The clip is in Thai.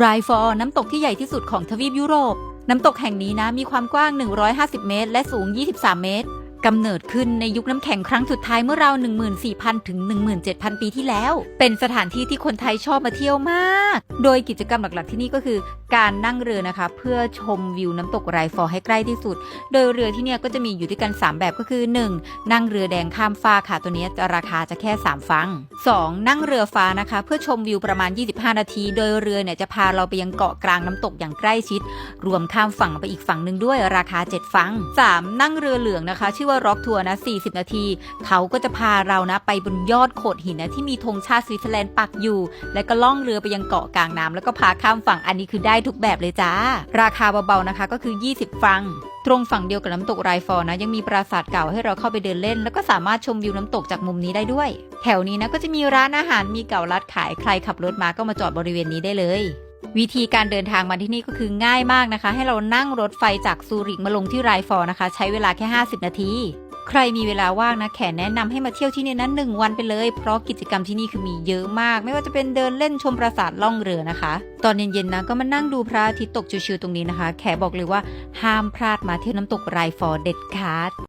ไรฟอร์น้ำตกที่ใหญ่ที่สุดของทวีปยุโรป น้ำตกแห่งนี้นะมีความกว้าง 150 เมตร และสูง 23 เมตร กำเนิดขึ้นในยุคน้ำแข็งครั้งสุดท้ายเมื่อราว 14,000 ถึง 17,000 ปีที่แล้ว เป็นสถานที่ที่คนไทยชอบมาเที่ยวมาก โดยกิจกรรมหลักๆที่นี่ก็คือ การนั่งเรือนะคะ เพื่อชมวิวน้ำตกไรฟอร์ให้ใกล้ที่สุด โดยเรือที่เนี่ยก็จะมีอยู่ด้วยกัน 3 แบบก็คือ 1. นั่งเรือแดงข้ามฟ้าค่ะตัวนี้ราคาจะแค่ 3 ฟัง 2. นั่งเรือฟ้านะคะ เพื่อชมวิวประมาณ 25 นาที โดยเรือเนี่ยจะพาเราไปยังเกาะกลางน้ำตกอย่างใกล้ชิด รวมข้ามฝั่งไปอีกฝั่งหนึ่งด้วยราคา 7 ฟัง 3. นั่งเรือเหลืองนะคะชื่อว่าร็อกทัวร์นะ 40 นาที เขาก็จะพาเรานะไปบนยอดโขดหินนะที่มีธงชาติสวิตเซอร์แลนด์ปักอยู่ แล้วก็ล่องเรือไปยังเกาะกลางน้ำแล้วก็พาข้ามฝั่งอันนี้คือได้ทุกแบบเลยจ้า ราคาเบาๆนะคะก็คือ 20ฟังตรงฝั่งเดียวกับน้ำตกไรฟอร์นะยังมีปราสาทเก่าให้เราเข้าไปเดินเล่น แล้วก็สามารถชมวิวน้ำตกจากมุมนี้ได้ด้วย แถวนี้นะก็จะมีร้านอาหารมีเก่ารัดขายใครขับรถมาก็มาจอดบริเวณนี้ได้เลย วิธีการเดินทางมาที่นี่ก็คือง่ายมากนะคะ ให้เรานั่งรถไฟจากซูริกมาลงที่ไรฟอร์นะคะ ใช้เวลาแค่ 50 นาที ใครมีเวลาว่างนะแขนแนะนำให้มาเที่ยวที่นี่นั้นหนึ่งวันไปเลย เพราะกิจกรรมที่นี่คือมีเยอะมาก ไม่ว่าจะเป็นเดินเล่นชมปราสาทล่องเรือนะคะ ตอนเย็นๆนะก็มานั่งดูพระอาทิตย์ตกชิวๆตรงนี้นะคะ แขบอกเลยว่าห้ามพลาดมาเที่ยวน้ำตกไรฟอร์เด็ดขาด